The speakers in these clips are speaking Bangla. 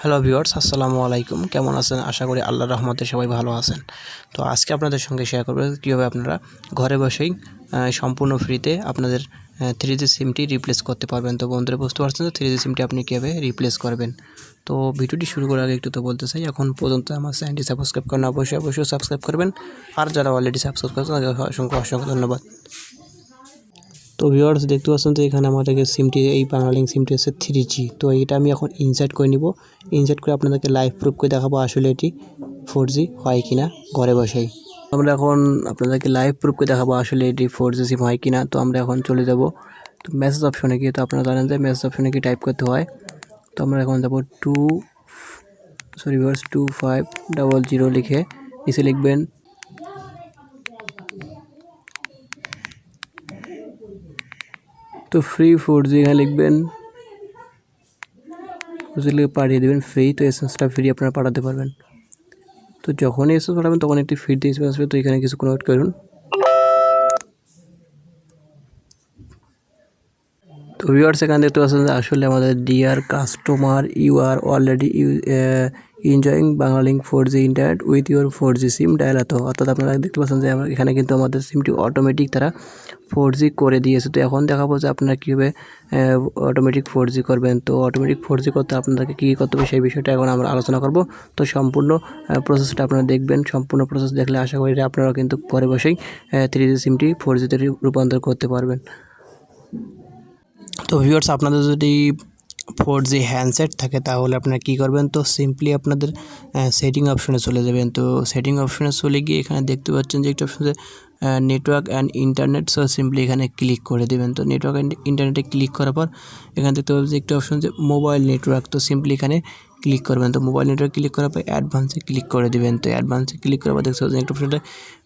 হ্যালো ভিউয়ার্স আসসালামু আলাইকুম। কেমন আছেন? আশা করি আল্লাহ রহমতে সবাই ভালো আছেন। তো আজকে আপনাদের সঙ্গে শেয়ার করব কীভাবে আপনারা ঘরে বসেই সম্পূর্ণ ফ্রিতে আপনাদের থ্রি জি সিমটি রিপ্লেস করতে পারবেন। তো বন্ধুরা, বুঝতে পারছেন তো থ্রি জি সিমটি আপনি কীভাবে রিপ্লেস করবেন? তো ভিডিওটি শুরু করার আগে একটু তো বলতে চাই, এখন পর্যন্ত আমার চ্যানেলটি সাবস্ক্রাইব করেন, অবশ্যই অবশ্যই সাবস্ক্রাইব করবেন। আর যারা অলরেডি সাবস্ক্রাইব করেছেন অসংখ্য অসংখ্য ধন্যবাদ। তো ভিউয়ার্স দেখতে পাচ্ছেন তো এখানে আমাদেরকে সিমটি, এই বাংলালিং সিমটি হচ্ছে থ্রি জি তো এটা আমি এখন ইনসার্ট করে নিব। ইনসার্ট করে আপনাদেরকে লাইভ প্রুফ করে দেখাবো আসলে এটি ফোর জি হয় কি না ঘরে বসেই। আমরা এখন আপনাদেরকে লাইভ প্রুফ করে দেখাবো আসলে এটি ফোর জি সিম হয় কি না তো আমরা এখন চলে যাব তো মেসেজ অপশনে গিয়ে। তো আপনারা জানেন যে মেসেজ অপশনে কি টাইপ করতে হয়। তো আমরা এখন যাব to sorry viewers two five double zero লিখে। নিচে লিখবেন তো ফ্রি ফোর জি এখানে লিখবেন বুঝলে পাঠিয়ে দেবেন ফ্রি তো এসএসটা ফ্রি আপনারা পাঠাতে পারবেন। তো যখনই এসএস পাঠাবেন তখন একটি ফ্রি দিয়ে আসবে। তো এখানে কিছুক্ষণ ওয়েট করুন। তো ভিউয়ার্স এখানে দেখতে পাচ্ছেন আসলে আমাদের dear customer you are already you enjoying Banglalink four G internet with your four G SIM dial তো অর্থাৎ আপনারা দেখতে পাচ্ছেন যে আমরা এখানে কিন্তু আমাদের সিমটি অটোমেটিক তারা ফোর জি করে দিয়েছে। তো এখন দেখাবো যে আপনারা কীভাবে অটোমেটিক ফোর জি করবেন। তো অটোমেটিক ফোর জি করতে আপনাদেরকে কী করতে হবে সেই বিষয়টা এখন আমরা আলোচনা করব। তো সম্পূর্ণ প্রসেসটা আপনারা দেখবেন। সম্পূর্ণ প্রসেস দেখলে আশা করি যে আপনারাও কিন্তু ঘরে বসেই থ্রি জি সিমটি ফোর জিতে রূপান্তর করতে পারবেন। তো ভিউয়ার্স আপনাদের যদি ফোর জি হ্যান্ডসেট থাকে, তাহলে আপনারা কী করবেন? তো সিম্পলি আপনাদের সেটিং অপশনে চলে যাবেন। তো সেটিং অপশনে চলে গিয়ে এখানে দেখতে পাচ্ছেন যে একটা option network and internet so simply এখানে ক্লিক করে দেবেন। তো নেটওয়ার্ক অ্যান্ড ইন্টারনেটে ক্লিক করার পর এখানে দেখতে পাবেন যে একটা অপশন যে মোবাইল নেটওয়ার্ক তো সিম্পলি এখানে ক্লিক করবেন। তো মোবাইল নেটওয়ার্ক ক্লিক করার পর অ্যাডভান্সে ক্লিক করে দেবেন। তো অ্যাডভান্সে ক্লিক করার পর দেখতে পাচ্ছেন একটা অপশনটা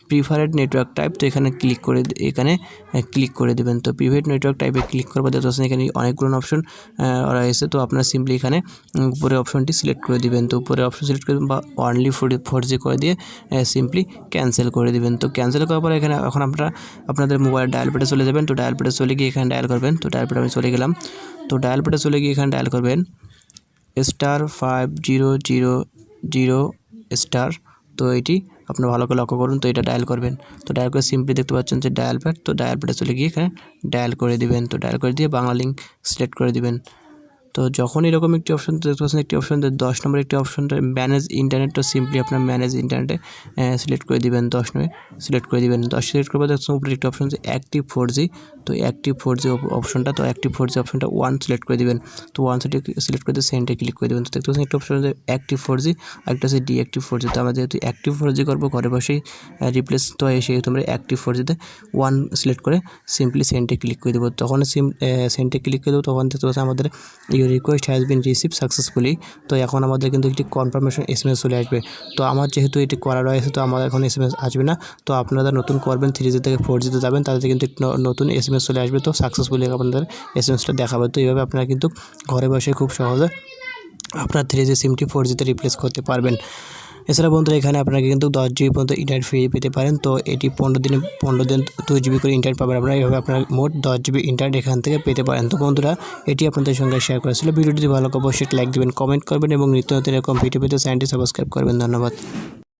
প্রিফারেড নেটওয়ার্ক টাইপ তো এখানে ক্লিক করে এখানে ক্লিক করে দেবেন। তো প্রিফারেড নেটওয়ার্ক টাইপে ক্লিক করার পর দেখতে পাচ্ছেন এখানে অনেকগুলো অপশন রয়েছে তো আপনারা সিম্পলি এখানে উপরে অপশনটি সিলেক্ট করে দিবেন। তো উপরে অপশন সিলেক্ট করে বা অনলি ফোর জি করে দিয়ে সিম্পলি ক্যান্সেল করে দিবেন। তো ক্যান্সেল করার পরে এখানে এখন আপনারা, আপনাদের মোবাইল ডায়াল পেটে চলে যাবেন। তো ডায়াল পেটে চলে গিয়ে এখানে ডায়াল করবেন। তো ডায়াল পেটে আমি চলে গেলাম। তো ডায়াল পেটে চলে গিয়ে এখানে ডায়াল করবেন। Star five zero zero zero star তো এটি আপনি ভালো করে লক্ষ্য করুন, তো এটা ডায়াল করবেন। তো ডায়াল করে সিম্পলি দেখতে পাচ্ছেন যে ডায়াল প্যাড তো ডায়াল প্যাডে চলে গিয়ে এখানে ডায়াল করে দিবেন। তো ডায়াল করে দিয়ে বাংলা লিঙ্ক সিলেক্ট করে দিবেন। তো যখন এরকম একটি অপশন দেখতে পাচ্ছেন একটি অপশন দশ নম্বর একটি অপশন ম্যানেজ ইন্টারনেট তো সিম্পলি আপনার ম্যানেজ ইন্টারনেটে সিলেক্ট করে দিবেন দশ নম্বরে সিলেক্ট করে দিবেন। দশ সিলেক্ট করবে দেখছেন উপরে একটি অপশন অ্যাক্টিভ ফোর জি তো অ্যাক্টিভ ফোর জি অপশনটা তো অ্যাক্টিভ ফোর জি অপশনটা ওয়ান সিলেক্ট করে দিবেন। তো ওয়ান সিলেক্ট করে সেন্টে ক্লিক করে দেবেন। তো দেখতে পাচ্ছেন একটা অপশন যে অ্যাক্টিভ ফোর জি একটা হচ্ছে ডিঅ্যাক্টিভ ফোর জি তো আমরা যেহেতু অ্যাক্টিভ ফোর জি করব, ঘরে বসেই রিপ্লেস তো সেহেতু আমরা অ্যাক্টিভ ফোর জিতে ওয়ান সিলেক্ট করে সিম্পলি সেন্টে ক্লিক করে দেবো। তখন সিম সেন্টে ক্লিক করে দেবো, তখন দেখতে পাচ্ছেন আমাদের your request has been receive successfully তো এখন আমাদের কিন্তু একটি কনফার্মেশন এস চলে আসবে। তো আমার যেহেতু এটি করা রয়েছে, তো আমার এখন এস আসবে না। তো আপনারা নতুন করবেন থ্রি জি থেকে ফোর জিতে যাবেন তাদের কিন্তু নতুন এস চলে আসবে। তো সাকসেসফুলি আপনাদের এস এম এসটা দেখাবে। তো এইভাবে আপনারা কিন্তু ঘরে বসে খুব সহজে আপনার থ্রি জি সিমটি ফোর জিতে রিপ্লেস করতে পারবেন। এছাড়া বন্ধুরা, এখানে আপনারা কিন্তু দশ জিবি পর্যন্ত ইন্টারনেট ফ্রি পেতে পারেন। তো এটি পনেরো দিনে, পনেরো দিন দু জিবি করে ইন্টারনেট পাবেন আপনারা। এইভাবে আপনার মোট দশ জিবি ইন্টারনেট এখান থেকে পেতে পারেন। তো বন্ধুরা, এটি আপনাদের সঙ্গে শেয়ার করেছিল ভিডিওটি ভালো অবশ্যই লাইক দেবেন কমেন্ট করবেন এবং নিত্য নতুন এরকম ভিডিও পেতে চ্যানেলটি সাবস্ক্রাইব করবেন। ধন্যবাদ।